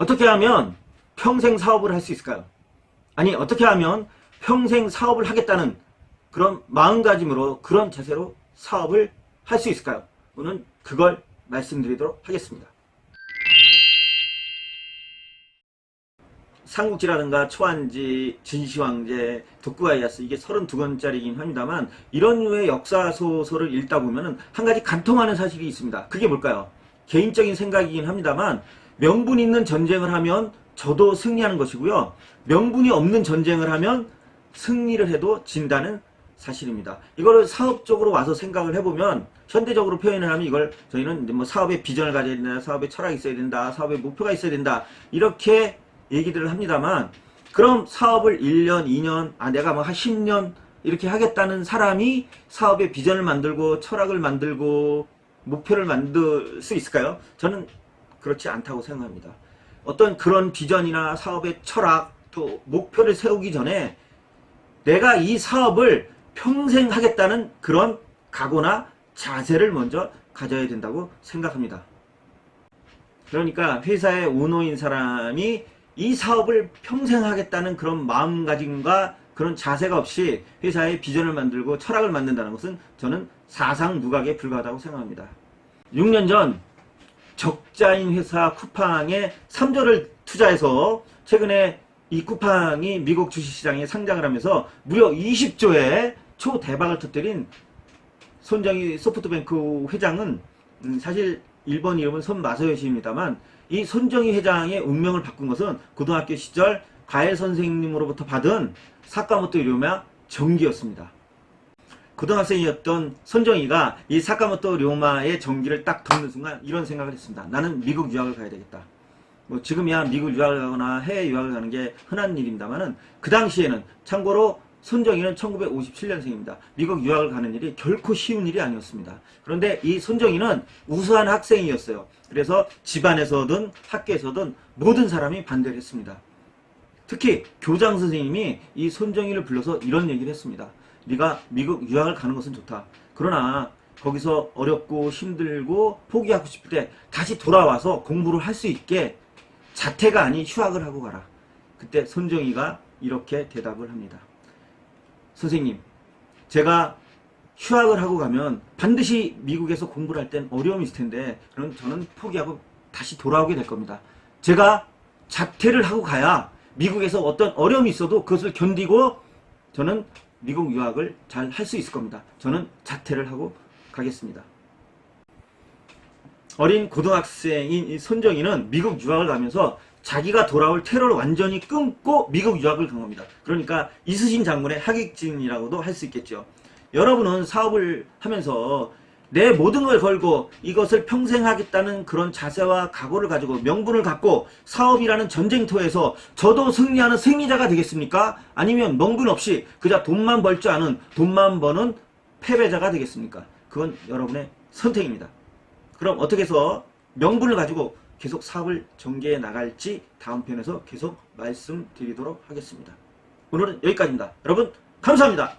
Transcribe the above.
어떻게 하면 평생 사업을 할 수 있을까요? 아니, 어떻게 하면 평생 사업을 하겠다는 그런 마음가짐으로 그런 자세로 사업을 할 수 있을까요? 오늘 그걸 말씀드리도록 하겠습니다. 삼국지라든가 초안지, 진시황제, 독구가 이야스 이게 32권짜리긴 합니다만 이런 류의 역사 소설을 읽다 보면은 한 가지 간통하는 사실이 있습니다. 그게 뭘까요? 개인적인 생각이긴 합니다만 명분 있는 전쟁을 하면 저도 승리하는 것이고요. 명분이 없는 전쟁을 하면 승리를 해도 진다는 사실입니다. 이거를 사업적으로 와서 생각을 해보면 현대적으로 표현을 하면 이걸 저희는 뭐 사업의 비전을 가져야 된다, 사업의 철학이 있어야 된다, 사업의 목표가 있어야 된다 이렇게 얘기들을 합니다만 그럼 사업을 1년, 2년, 아 내가 뭐 한 10년 이렇게 하겠다는 사람이 사업의 비전을 만들고 철학을 만들고 목표를 만들 수 있을까요? 저는 그렇지 않다고 생각합니다. 어떤 그런 비전이나 사업의 철학 또 목표를 세우기 전에 내가 이 사업을 평생 하겠다는 그런 각오나 자세를 먼저 가져야 된다고 생각합니다. 그러니까 회사의 오너인 사람이 이 사업을 평생 하겠다는 그런 마음가짐과 그런 자세가 없이 회사의 비전을 만들고 철학을 만든다는 것은 저는 사상 누각에 불과하다고 생각합니다. 6년 전 적자인 회사 쿠팡에 3조를 투자해서 최근에 이 쿠팡이 미국 주식시장에 상장을 하면서 무려 20조의 초대박을 터뜨린 손정희 소프트뱅크 회장은 음, 사실 일본 이름은 손마사요시입니다만 이 손정희 회장의 운명을 바꾼 것은 고등학교 시절 과외 선생님으로부터 받은 사카모토 료마 정기였습니다. 고등학생이었던 손정희가 이 사카모토 료마의 정기를 딱 듣는 순간 이런 생각을 했습니다. 나는 미국 유학을 가야 되겠다. 뭐 지금이야 미국 유학을 가거나 해외 유학을 가는 게 흔한 일입니다만은 그 당시에는 참고로 손정희는 1957년생입니다. 미국 유학을 가는 일이 결코 쉬운 일이 아니었습니다. 그런데 이 손정희는 우수한 학생이었어요. 그래서 집안에서든 학교에서든 모든 사람이 반대를 했습니다. 특히 교장 선생님이 이 손정희를 불러서 이런 얘기를 했습니다. 네가 미국 유학을 가는 것은 좋다. 그러나 거기서 어렵고 힘들고 포기하고 싶을 때 다시 돌아와서 공부를 할 수 있게 자퇴가 아닌 휴학을 하고 가라. 그때 손정희가 이렇게 대답을 합니다. 선생님, 제가 휴학을 하고 가면 반드시 미국에서 공부를 할 땐 어려움이 있을 텐데, 그럼 저는 포기하고 다시 돌아오게 될 겁니다. 제가 자퇴를 하고 가야 미국에서 어떤 어려움이 있어도 그것을 견디고 저는 미국 유학을 잘 할 수 있을 겁니다. 저는 자퇴를 하고 가겠습니다. 어린 고등학생인 이 손정희는 미국 유학을 가면서 자기가 돌아올 테러를 완전히 끊고 미국 유학을 간 겁니다. 그러니까 이수신 장군의 하객진이라고도 할 수 있겠죠. 여러분은 사업을 하면서 내 모든 걸 걸고 이것을 평생 하겠다는 그런 자세와 각오를 가지고 명분을 갖고 사업이라는 전쟁터에서 저도 승리하는 승리자가 되겠습니까? 아니면 명분 없이 그저 돈만 벌줄 아는 돈만 버는 패배자가 되겠습니까? 그건 여러분의 선택입니다. 그럼 어떻게 해서 명분을 가지고 계속 사업을 전개해 나갈지 다음 편에서 계속 말씀드리도록 하겠습니다. 오늘은 여기까지입니다. 여러분 감사합니다.